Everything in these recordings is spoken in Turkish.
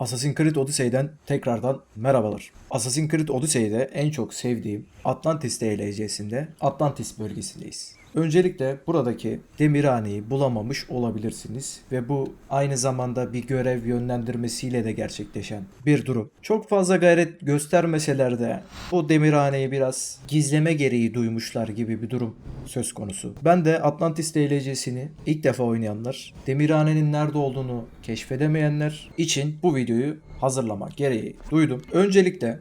Assassin's Creed Odyssey'den tekrardan merhabalar. Assassin's Creed Odyssey'de en çok sevdiğim Atlantis DLC'sinde Atlantis bölgesindeyiz. Öncelikle buradaki demirhaneyi bulamamış olabilirsiniz ve bu aynı zamanda bir görev yönlendirmesiyle de gerçekleşen bir durum. Çok fazla gayret göstermeseler de bu demirhaneyi biraz gizleme gereği duymuşlar gibi bir durum söz konusu. Ben de Atlantis DLC'sini ilk defa oynayanlar, demirhanenin nerede olduğunu keşfedemeyenler için bu videoyu hazırlamak gereği duydum. Öncelikle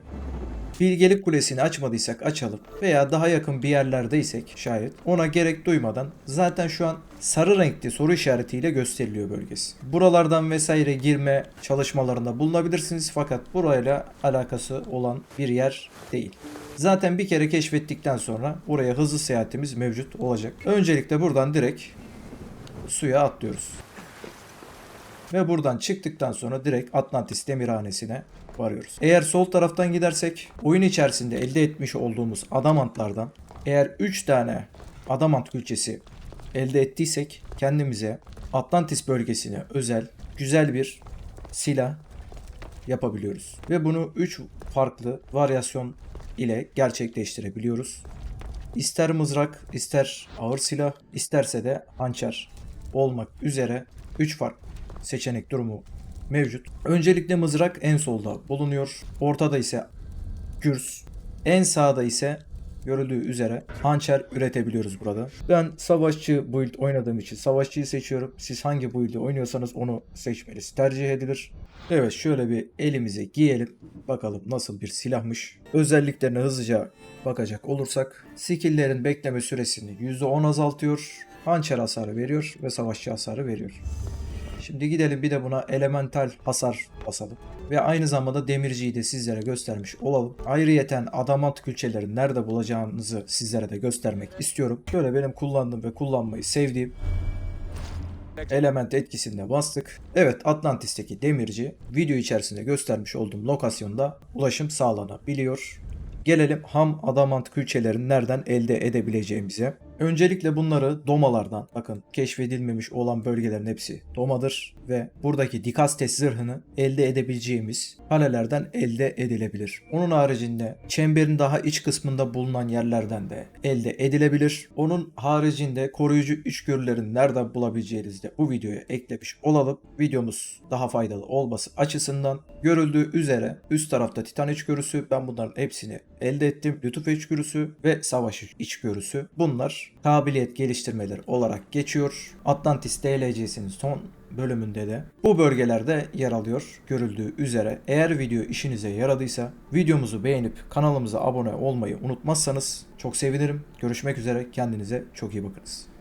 Bilgelik Kulesi'ni açmadıysak açalım veya daha yakın bir yerlerdeysek şayet ona gerek duymadan zaten şu an sarı renkli soru işaretiyle gösteriliyor bölgesi. Buralardan vesaire girme çalışmalarında bulunabilirsiniz fakat burayla alakası olan bir yer değil. Zaten bir kere keşfettikten sonra buraya hızlı seyahatimiz mevcut olacak. Öncelikle buradan direkt suya atlıyoruz. Ve buradan çıktıktan sonra direkt Atlantis Demirhanesi'ne varıyoruz. Eğer sol taraftan gidersek oyun içerisinde elde etmiş olduğumuz adamantlardan eğer 3 tane adamant külçesi elde ettiysek kendimize Atlantis bölgesine özel güzel bir silah yapabiliyoruz. Ve bunu 3 farklı varyasyon ile gerçekleştirebiliyoruz. İster mızrak, ister ağır silah, isterse de hançer olmak üzere 3 farklı seçenek durumu mevcut. Öncelikle mızrak en solda bulunuyor. Ortada ise gürs. En sağda ise görüldüğü üzere hançer üretebiliyoruz burada. Ben savaşçı build oynadığım için savaşçıyı seçiyorum. Siz hangi build'i oynuyorsanız onu seçmeniz tercih edilir. Evet şöyle bir elimize giyelim. Bakalım nasıl bir silahmış. Özelliklerine hızlıca bakacak olursak skill'lerin bekleme süresini %10 azaltıyor. Hançer hasarı veriyor ve savaşçı hasarı veriyor. Şimdi gidelim bir de buna elemental hasar basalım. Ve aynı zamanda demirciyi de sizlere göstermiş olalım. Ayrıyeten adamant külçeleri nerede bulacağınızı sizlere de göstermek istiyorum. Şöyle benim kullandığım ve kullanmayı sevdiğim element etkisinde bastık. Evet Atlantis'teki demirci video içerisinde göstermiş olduğum lokasyonda ulaşım sağlanabiliyor. Gelelim ham adamant külçelerini nereden elde edebileceğimize. Öncelikle bunları domalardan bakın keşfedilmemiş olan bölgelerin hepsi domadır ve buradaki dikastes zırhını elde edebileceğimiz kalelerden elde edilebilir. Onun haricinde çemberin daha iç kısmında bulunan yerlerden de elde edilebilir. Onun haricinde koruyucu içgörülerin nereden bulabileceğinizi de bu videoya eklemiş olalım. Videomuz daha faydalı olması açısından görüldüğü üzere üst tarafta titan içgörüsü ben bunların hepsini elde ettim. Lütuf içgörüsü ve savaş içgörüsü. Bunlar kabiliyet geliştirmeleri olarak geçiyor. Atlantis DLC'sinin son bölümünde de bu bölgelerde yer alıyor görüldüğü üzere. Eğer video işinize yaradıysa videomuzu beğenip kanalımıza abone olmayı unutmazsanız çok sevinirim. Görüşmek üzere kendinize çok iyi bakınız.